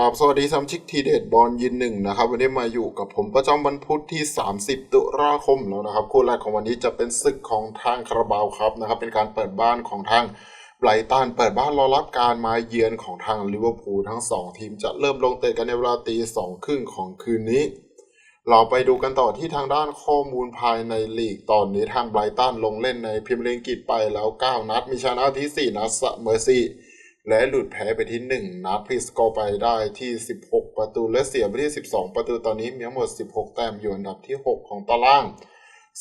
ราบสวัสดีซัมชิกทีเด็ดบอลยินหนึ่งนะครับ วันนี้มาอยู่กับผมประจำวันพุธที่ 30 ตุลาคมแล้วนะครับ คู่แรกของวันนี้จะเป็นศึกของทางคาราบาวครับนะครับ เป็นการเปิดบ้านของทางไบรตันเปิดบ้านรอรับการมาเยือนของทางลิเวอร์พูลทั้ง 2 ทีมจะเริ่มลงเตะกันในเวลาตีสองครึ่งของคืนนี้ เราไปดูกันต่อที่ทางด้านข้อมูลภายในลีกตอนนี้ทางไบรตันลงเล่นในพรีเมียร์ลีกไปแล้ว 9 นัด มีชนะที่ 4 นัดเสมอ4 และหลุดแพ้ไปที่ 1นัดพลิสกอไปได้ที่ 16 ประตูและเสียไปที่ 12 ประตูตอนนี้มีทั้งหมด 16 แต้มอยู่อันดับที่ 6 ของตาราง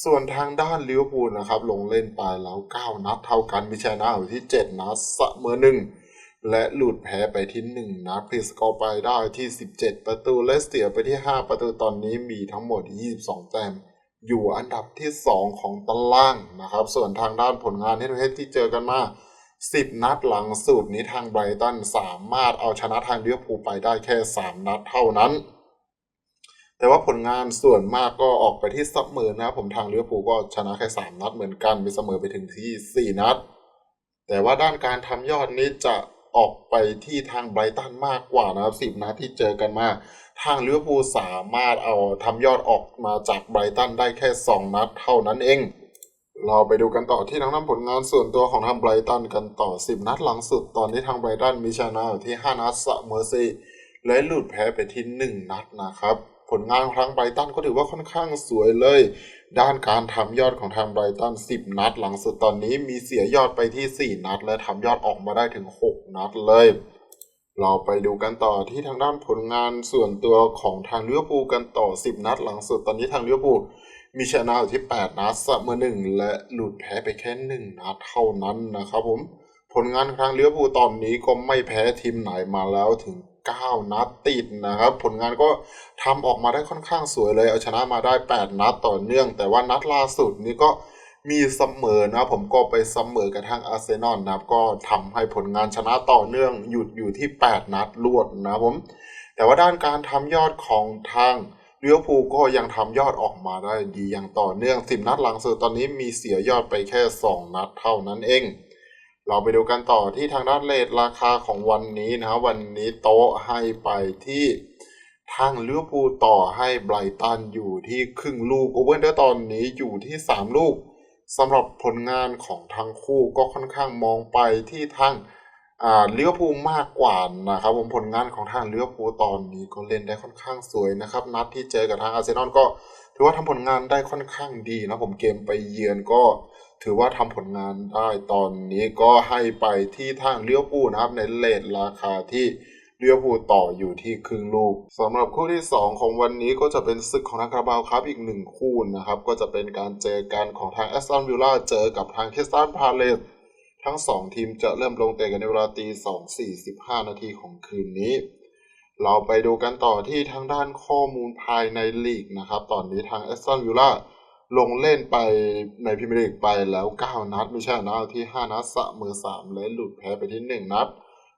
ส่วนทางด้านลิเวอร์พูลนะครับลงเล่นไปแล้ว 9 นัดเท่ากันมีชนะอยู่ที่ 7 นัดเสมอ1และหลุดแพ้ไปที่ 1นัดพลิสกอไปได้ที่ 17 ประตูและเสียไปที่ 5 ประตูตอนนี้มีทั้งหมด 22 แต้มอยู่อันดับที่ 2 ของตารางนะครับ ส่วนทางด้านผลงานที่ประเทศที่เจอกันมา 10 นัดหลังสุดนี้ทางไบรตันสามารถเอาชนะทางลิเวอร์พูไปได้แค่ 3 นัดเท่านั้น แต่ว่าผลงานส่วนมากก็ออกไปที่เสมอนะครับผมทางลิเวอร์พูก็ชนะแค่ 3 นัดเหมือนกันมีเสมอไปถึงที่ 4 นัด แต่ว่าด้านการทำยอดนี้จะออกไปที่ทางไบรตันมากกว่านะครับ10นัดที่เจอกันมา ทางลิเวอร์พูลสามารถเอาทำยอดออกมาจากไบรตันได้แค่ 2 นัดเท่านั้นเอง เราไปดูกันต่อที่ทางด้านผลงานส่วนตัวของทางไบรตันกันต่อ 10 นัดหลังสุด ตอนนี้ทางไบรตันมีชนะอยู่ที่ 5 นัดเสมอ4และหลุดแพ้ไปที่ 1 นัดนะครับ ผลงานของทางไบรตันก็ถือว่าค่อนข้างสวยเลย ด้านการทำยอดของทางไบรตัน 10 นัดหลังสุดตอนนี้มีเสียยอดไปที่ 4 นัด และทำยอดออกมาได้ถึง 6 นัดเลย เราไปดูกันต่อที่ทางด้านผลงานส่วนตัวของทางลิเวอร์พูลกันต่อ 10 นัดหลังสุดตอนนี้ทางลิเวอร์พูลมีชนะอยู่ที่ 8 นัดเสมอ1และหลุดแพ้ไปแค่ 1 นัดเท่านั้นนะครับผม ผลงานทางลิเวอร์พูลตอนนี้ก็ไม่แพ้ทีมไหนมาแล้วถึง 9 นัดติดนะครับ ผลงานก็ทำออกมาได้ค่อนข้างสวยเลย เอาชนะมาได้ 8 นัดต่อเนื่อง แต่ว่านัดล่าสุดนี้ก็ มีเสมอนะผมก็ไปเสมอกับทางอาร์เซนอลนะครับ ก็ทำให้ผลงานชนะต่อเนื่องหยุดอยู่ที่ 8 นัดรวดนะผม แต่ว่าด้านการทำยอดของทางลิเวอร์พูลก็ยังทำยอดออกมาได้ดีอย่างต่อเนื่อง 10 นัดหลังสุดตอนนี้มีเสียยอดไปแค่ 2 นัดเท่านั้นเอง เราไปดูกันต่อที่ทางด้านเลทราคาของวันนี้นะวันนี้โต๊ะให้ไปที่ทางลิเวอร์พูลต่อให้ไบรตันอยู่ที่ครึ่งลูกโอเวอร์เดอร์ตอนนี้อยู่ที่ 3 ลูก สำหรับผลงานของทั้งคู่ก็ค่อนข้างมองไปที่ทางอ่าลิเวอร์พูมากกว่านะครับผมผลงานของทางเลิเวอร์พูตอนนี้ก็เล่นได้ค่อนข้างสวยนะครับ นัดที่เจอกับทางอาร์เซนอลก็ถือว่าทำผลงานได้ค่อนข้างดีนะผมเกมไปเยือนก็ถือว่าทำผลงานได้ตอนนี้ก็ให้ไปที่ทางเลี้ยวปูนะครับในเลทราคาที่ เลี้ยวปูต่ออยู่ที่ครึ่งลูกสำหรับคู่ที่ 2 ของวันนี้ก็จะเป็นศึกของทางคาราบาวครับอีกหนึ่งคู่นะครับ ก็จะเป็นการเจอกันของทางแอสตันวิลล่าเจอกับทางเคสตันพาเลสทั้ง 2 ทีมจะเริ่มลงเตะกันในเวลาตี2 45นาทีของคืนนี้ เราไปดูกันต่อที่ทางด้านข้อมูลภายในลีกนะครับ ตอนนี้ทางแอสตันวิลล่าลงเล่นไปในพรีเมียร์ลีกไปแล้ว 9 นัดไม่ใช่นะที่ 5 นัดเสมอ3และหลุดแพ้ไปที่ 1 นัด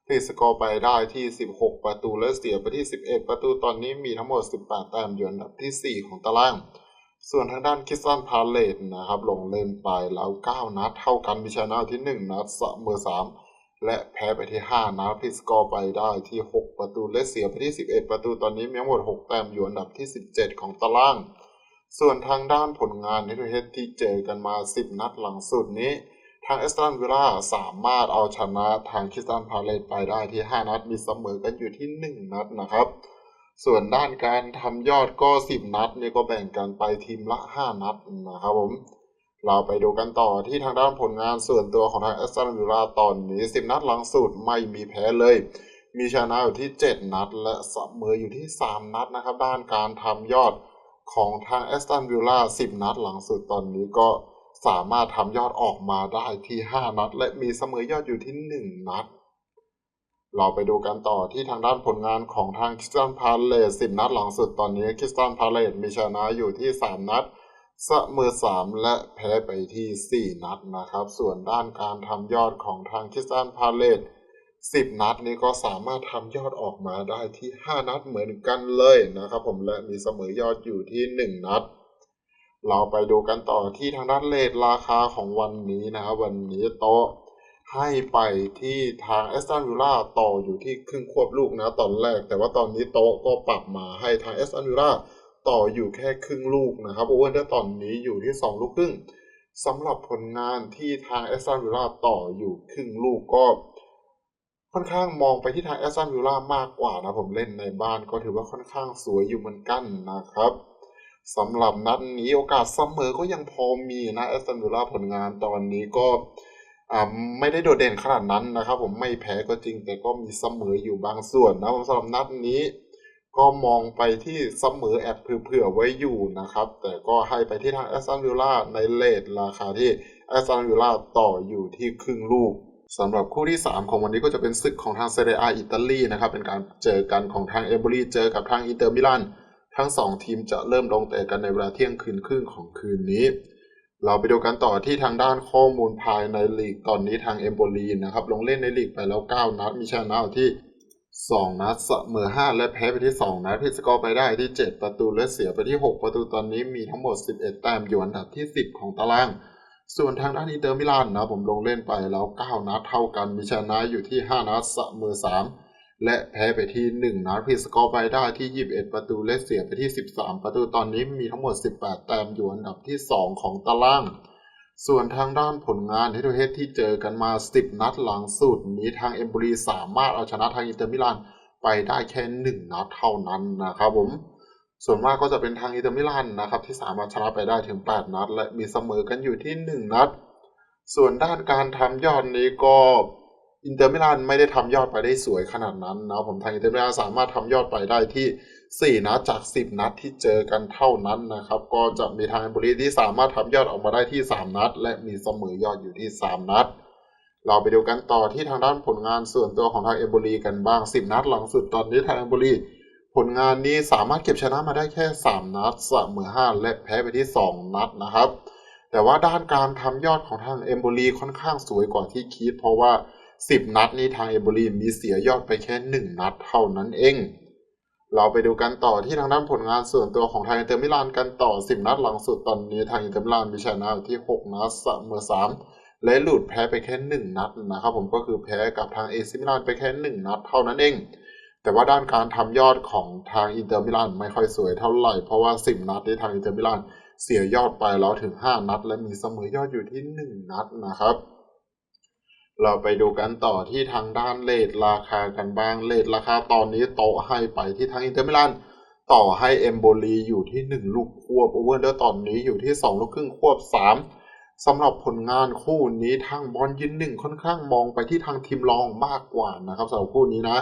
พลิกสกอร์ไปได้ที่ 16 ประตูและเสียไปที่ 11 ประตูตอนนี้มีทั้งหมด 18 แต้มอยู่อันดับที่ 4 ของตาราง ส่วนทางด้านคิสตันพาเลตนะครับลงเล่นไปแล้ว 9 นัดเท่ากันมีชนะที่ 1 นัดเสมอ3 และแพ้ไปที่ 5 นัดพลิกสกอร์ไปได้ที่ 6 ประตูและเสียไปที่ 11 ประตูตอนนี้มีทั้งหมด 6 แต้มอยู่อันดับที่ 17 ของตาราง ส่วนทางด้านผลงานในประเทศที่เจอกันมา 10 นัดหลังสุดนี้ ทางเอสตันวิลล่าสามารถเอาชนะทางคิสตันพาเลตไปได้ที่ 5 นัด มีเสมอกันอยู่ที่ 1 นัดนะครับ ส่วนด้านการทำยอดก็ 10 นัดนี่ก็แบ่งกันไปทีมละ 5 นัดนะครับผม เราไปดูกันต่อที่ทางด้านผลงานส่วนตัวของทางเอสตันวิลล่าตอนนี้ 10 นัดหลังสุดไม่มีแพ้เลย มีชนะอยู่ที่ 7 นัด และเสมออยู่ที่ 3 นัดนะครับ ด้านการทำยอดของทางแอสตันวิลล่า10 นัดหลังสุดตอนนี้ก็ สามารถทำยอดออกมาได้ที่ 5 นัด และมีเสมอยอดอยู่ที่ 1 นัด เราไปดูกันต่อที่ทางด้านผลงานของทางคริสตันพาเลส10 นัดหลังสุดตอนนี้คริสตันพาเลสมีชนะอยู่ที่ 3 นัดเสมอ 3 และแพ้ไปที่ 4 นัดนะครับ ส่วนด้านการทำยอดของทางคริสตันพาเลส10 นัดนี้ก็สามารถทำยอดออกมาได้ที่ 5 นัดเหมือนกันเลยนะครับผมและมีเสมอยอดอยู่ที่ 1 นัด เราไปดูกันต่อที่ทางด้านเลทราคาของวันนี้นะครับ วันนี้โต๊ะให้ไปที่ทางแอสตันวิลล่าต่ออยู่ที่ครึ่งควบลูกนะตอนแรก แต่ว่าตอนนี้โต๊ะก็ปรับมาให้ทางแอสตันวิลล่าต่ออยู่แค่ครึ่งลูกนะครับโอเวอร์เดอร์ตอนนี้อยู่ที่ 2 ลูกครึ่งสำหรับผลงานที่ทางแอสตันวิลล่าต่ออยู่ครึ่งลูกก็ค่อนข้างมองไปที่ทางแอสตันวิลล่ามากกว่านะผมเล่นในบ้านก็ถือว่าค่อนข้างสวยอยู่เหมือนกันนะครับ สำหรับนัดนี้โอกาสเสมอก็ยังพอมีนะแอสตันวิลล่าผลงานตอนนี้ก็อ่าไม่ได้โดดเด่นขนาดนั้นนะครับ ผมไม่แพ้ก็จริง แต่ก็มีเสมออยู่บางส่วนนะผมสำหรับนัดนี้ ก็มองไปที่เสมอแอบเผื่อไว้อยู่นะครับ แต่ก็ให้ไปที่ทางแอสตันวิลล่าในเลทราคาที่แอสตันวิลล่าต่ออยู่ที่ครึ่งลูกสำหรับคู่ที่ 3 ของวันนี้ก็จะเป็นศึกของทางเซเรียอิตาลีนะครับเป็นการเจอกันของทางเอเบอรีเจอกับทางอินเตอร์มิลาน ทั้ง 2 ทีมจะเริ่มลงเตะกันในเวลาเที่ยงคืนครึ่งของคืนนี้ เราไปดูกันต่อที่ทางด้านข้อมูลภายในลีกตอนนี้ทางเอมโบลีนะครับ ลงเล่นในลีกไปแล้ว 9 นัด มีชนะที่ 2 นัดเสมอ5 และแพ้ไปที่ 2 นัดพิสกอร์ไปได้ที่ 7 ประตูและเสียไปที่ 6 ประตูตอนนี้มีทั้งหมด 11 แต้มอยู่อันดับที่ 10 ของตารางส่วนทางด้านอินเตอร์มิลานนะผมลงเล่นไปแล้ว 9 นัดเท่ากันมีชนะอยู่ที่ 5 นัดเสมอ3 และแพ้ไปที่1นัดพิสกอร์ไปได้ที่ 21 ประตูและเสียไปที่ 13ประตูตอนนี้มีทั้งหมด 18 แต้มอยู่อันดับที่ 2 ของตาราง ส่วนทางด้านผลงานเฮดทูเฮดที่เจอกันมา 10 นัดหลังสุดนี้ทางเอมบรีสามารถเอาชนะทางอินเตอร์มิลานไปได้แค่ 1 นัดเท่านั้นนะครับผม ส่วนมากก็จะเป็นทางอินเตอร์มิลานนะครับที่สามารถชนะไปได้ถึง 8 นัด และมีเสมอกันอยู่ที่ 1 นัด ส่วนด้านการทำยอดนี้ก็ อินเตอร์มิลานไม่ได้ทำยอดไปได้สวยขนาดนั้นนะผมทางอินเตอร์มิลานสามารถทำยอดไปได้ที่ 4นัดจาก 10 นัดที่เจอกันเท่านั้นนะครับ ก็จะมีทางเอมโบรีที่สามารถทำยอดออกมาได้ที่ 3 นัด และมีเสมอยอดอยู่ที่ 3 นัด เราไปดูกันต่อที่ทางด้านผลงานส่วนตัวของทางเอมโบรีกันบ้าง 10 นัดหลังสุดตอนนี้ทางเอมโบรีผลงานนี้สามารถเก็บชนะมาได้แค่ 3 นัดเสมอ5และแพ้ไปที่ 2 นัดนะครับ แต่ว่าด้านการทำยอดของทางเอมโบรีค่อนข้างสวยกว่าที่คิด เพราะว่า 10 นัดนี้ทางเอมโบรีมีเสียยอดไปแค่ 1 นัดเท่านั้นเอง เราไปดูกันต่อที่ทางด้านผลงานส่วนตัวของทางอินเตอร์มิลานกันต่อ 10 นัดหลังสุดตอนนี้ทางอินเตอร์มิลานมีชนะที่ 6 นัดเสมอ3และหลุดแพ้ไปแค่ 1 นัดนะครับผมก็คือแพ้กับทางเอซิมิลานไปแค่ 1 นัดเท่านั้นเอง แต่ว่าด้านการทำยอดของทางอินเตอร์มิลานไม่ค่อยสวยเท่าไหร่เพราะว่า 10 นัดที่ทางอินเตอร์มิลานเสียยอดไปแล้วถึง 5 นัด และมีเสมอยอดอยู่ที่ 1 นัดนะครับ เราไปดูกันต่อที่ทางด้านเลทราคากันบ้างเลทราคาตอนนี้โตให้ไปที่ทางอินเตอร์มิลานต่อให้เอมโบลีอยู่ที่ 1 ลูกควบโอเวอร์เดอร์ตอนนี้อยู่ที่ 2 ลูกครึ่งควบ 3สำหรับผลงานคู่นี้ทางบอลยินหนึ่งค่อนข้างมองไปที่ทางทีมรองมากกว่านะครับสำหรับคู่นี้นะ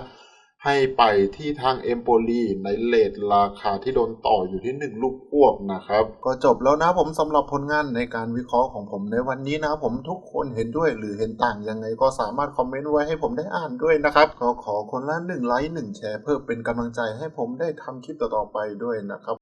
ให้ไปที่ทางเอมโปลีในเลทราคาที่โดนต่ออยู่ที่ 1 ลูกควบนะครับ ก็จบแล้วนะผมสำหรับผลงานในการวิเคราะห์ของผมในวันนี้นะผมทุกคนเห็นด้วยหรือเห็นต่างยังไงก็สามารถคอมเมนต์ไว้ให้ผมได้อ่านด้วยนะครับก็ขอคนละ1ไลค์1แชร์เพื่อเป็นกำลังใจให้ผมได้ทำคลิปต่อๆไปด้วยนะครับ